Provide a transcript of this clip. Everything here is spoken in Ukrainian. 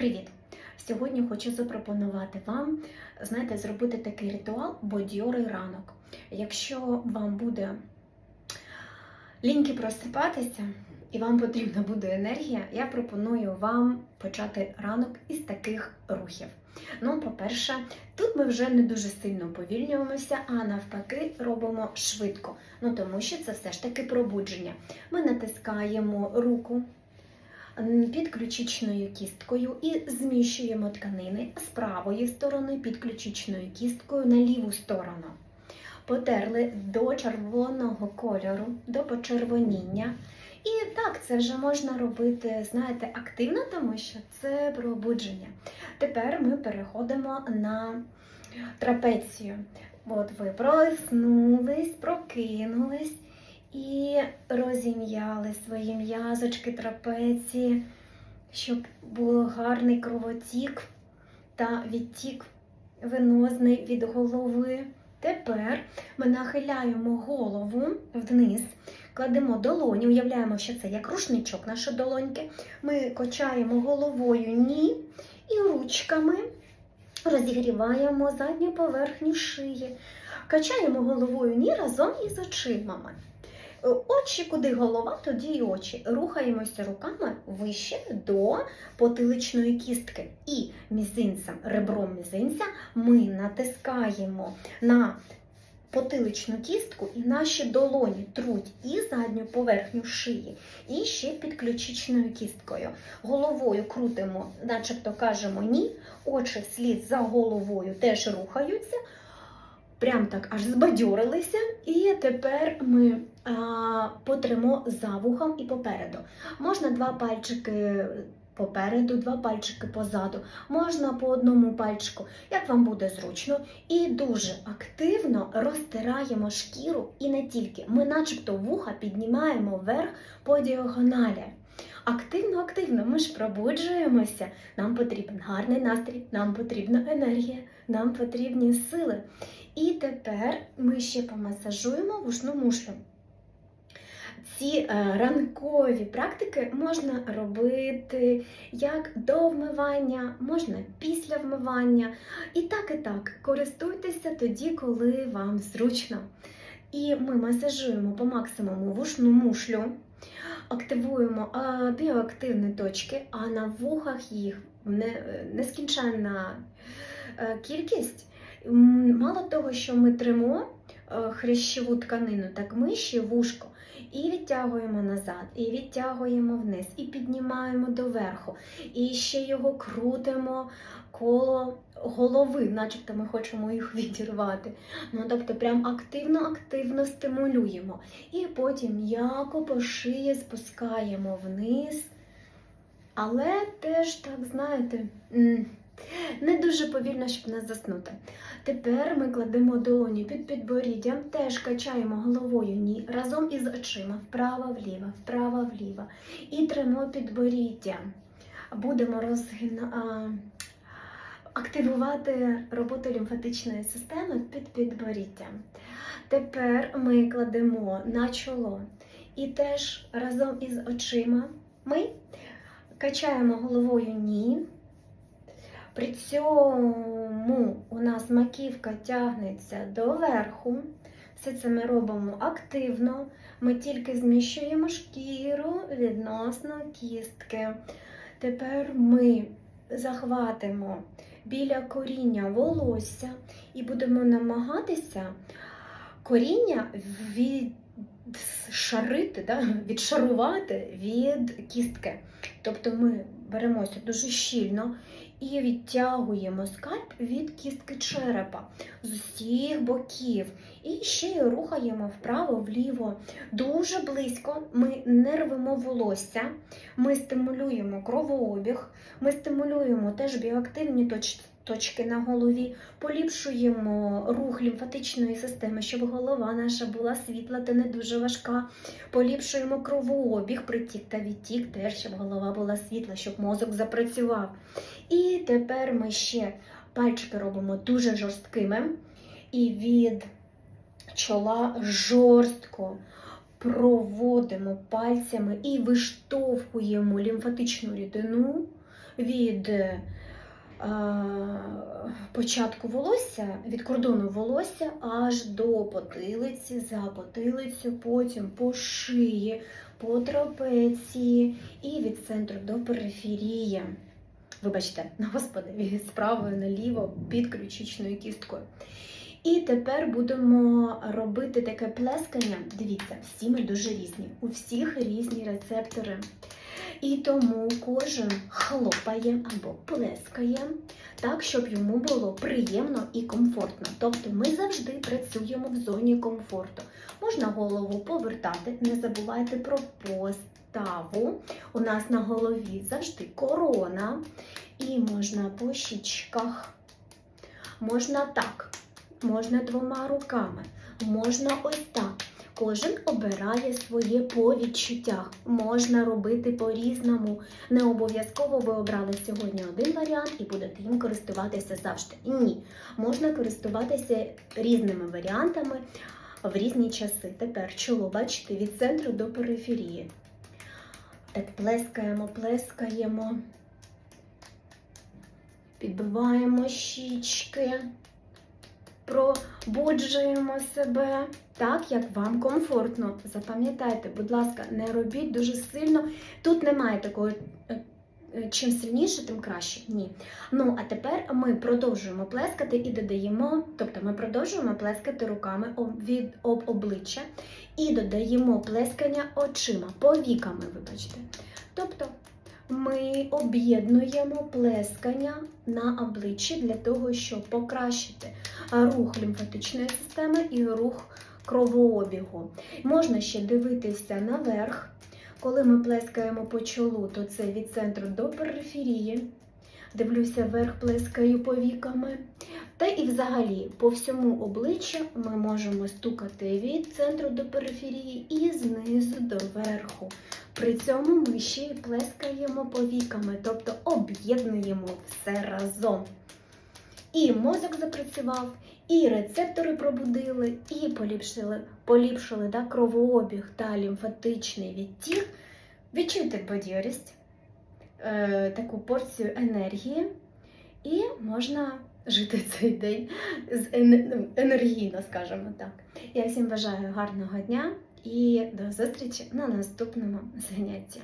Привіт! Сьогодні хочу запропонувати вам, знаєте, зробити такий ритуал бодьорий ранок. Якщо вам буде ліньки просипатися і вам потрібна буде енергія, я пропоную вам почати ранок із таких рухів. Ну, по-перше, тут ми вже не дуже сильно уповільнюємося, а навпаки, робимо швидко. Ну тому що це все ж таки пробудження. Ми натискаємо руку під ключичною кісткою і зміщуємо тканини з правої сторони під ключичною кісткою на ліву сторону. Потерли до червоного кольору, до почервоніння. І так, це вже можна робити, знаєте, активно, тому що це пробудження. Тепер ми переходимо на трапецію. От ви проснулись, прокинулись і розім'яли свої м'язочки трапеції, щоб був гарний кровотік та відтік венозний від голови. Тепер ми нахиляємо голову вниз, кладемо долоні, уявляємо, що це як рушничок наші долоньки. Ми качаємо головою ні і ручками розігріваємо задню поверхню шиї. Качаємо головою ні разом із очимами. Очі, куди голова, тоді і очі. Рухаємося руками вище до потиличної кістки. І мізинцем, ребром мізинця ми натискаємо на потиличну кістку, і наші долоні труть і задню поверхню шиї, і ще під ключичною кісткою. Головою крутимо, начебто кажемо ні, очі слід за головою теж рухаються. Прям так аж збадьорилися, і тепер ми а, потримо за вухом і попереду. Можна два пальчики попереду, два пальчики позаду, можна по одному пальчику, як вам буде зручно. І дуже активно розтираємо шкіру і не тільки. Ми, начебто, вуха піднімаємо вверх по діагоналі. Активно, активно, ми ж пробуджуємося. Нам потрібен гарний настрій, нам потрібна енергія, нам потрібні сили. І тепер ми ще помасажуємо вушну мушлю. Ці е, ранкові практики можна робити як до вмивання, можна після вмивання. І так, і так, користуйтеся тоді, коли вам зручно. І ми масажуємо по максимуму вушну мушлю, активуємо біоактивні точки, а на вухах їх не, нескінченна е, кількість. Мало того, що ми тримо е, хрящову тканину, так ми ще вушко і відтягуємо назад, і відтягуємо вниз, і піднімаємо доверху, і ще його крутимо коло голови, начебто ми хочемо їх відірвати. Ну, тобто, прям активно-активно стимулюємо. І потім м'яко по шиї спускаємо вниз. Але теж, так, знаєте, не дуже повільно, щоб не заснути. Тепер ми кладемо долоні під підборіддям, теж качаємо головою ні, разом із очима вправо-вліво, вправо-вліво. І тримо підборіддя. Будемо розгина... активувати роботу лімфатичної системи під підборіддям. Тепер ми кладемо на чоло і теж разом із очима ми качаємо головою ні. При цьому у нас маківка тягнеться доверху. Все це ми робимо активно. Ми тільки зміщуємо шкіру відносно кістки. Тепер ми захватимо біля коріння волосся і будемо намагатися коріння відшарити, да? відшарувати від кістки. Тобто ми беремося дуже щільно і відтягуємо скальп від кістки черепа з усіх боків. І ще й рухаємо вправо-вліво. Дуже близько ми не рвемо волосся, ми стимулюємо кровообіг, ми стимулюємо теж біоактивні точки. Точки на голові, поліпшуємо рух лімфатичної системи, щоб голова наша була світла та не дуже важка. Поліпшуємо кровообіг, притік та відтік, теж щоб голова була світла, щоб мозок запрацював. І тепер ми ще пальчики робимо дуже жорсткими. І від чола жорстко проводимо пальцями і виштовхуємо лімфатичну рідину від початку волосся, від кордону волосся аж до потилиці, за потилицю, потім по шиї, по трапеції і від центру до периферії. Вибачте, господи, справою наліво під ключичною кісткою. І тепер будемо робити таке плескання. Дивіться, всі ми дуже різні. У всіх різні рецептори. І тому кожен хлопає або плескає так, щоб йому було приємно і комфортно. Тобто ми завжди працюємо в зоні комфорту. Можна голову повертати, не забувайте про поставу. У нас на голові завжди корона, і можна по щічках. Можна так, можна двома руками, можна ось так. Кожен обирає своє по відчуттях. Можна робити по-різному. Не обов'язково ви обрали сьогодні один варіант і будете їм користуватися завжди. Ні, можна користуватися різними варіантами в різні часи. Тепер чоло, бачите, від центру до периферії. Так, плескаємо, плескаємо, підбиваємо щічки пробуджуємо себе так, як вам комфортно. Запам'ятайте, будь ласка, не робіть дуже сильно. Тут немає такого, е, е, чим сильніше, тим краще. Ні. Ну, а тепер ми продовжуємо плескати і додаємо, тобто ми продовжуємо плескати руками від об обличчя і додаємо плескання очима, повіками, вибачте. Тобто ми об'єднуємо плескання на обличчі для того, щоб покращити рух лімфатичної системи і рух кровообігу. Можна ще дивитися наверх. Коли ми плескаємо по чолу, то це від центру до периферії. Дивлюся вверх, плескаю повіками. Та і взагалі по всьому обличчю ми можемо стукати від центру до периферії і знизу до верху. При цьому ми ще й плескаємо повіками, тобто об'єднуємо все разом. І мозок запрацював, і рецептори пробудили, і поліпшили, поліпшили да, кровообіг та лімфатичний відтік. Відчуйте бадьорість, е, таку порцію енергії, і можна жити цей день з ну, енергійно, скажімо так. Я всім бажаю гарного дня і до зустрічі на наступному занятті.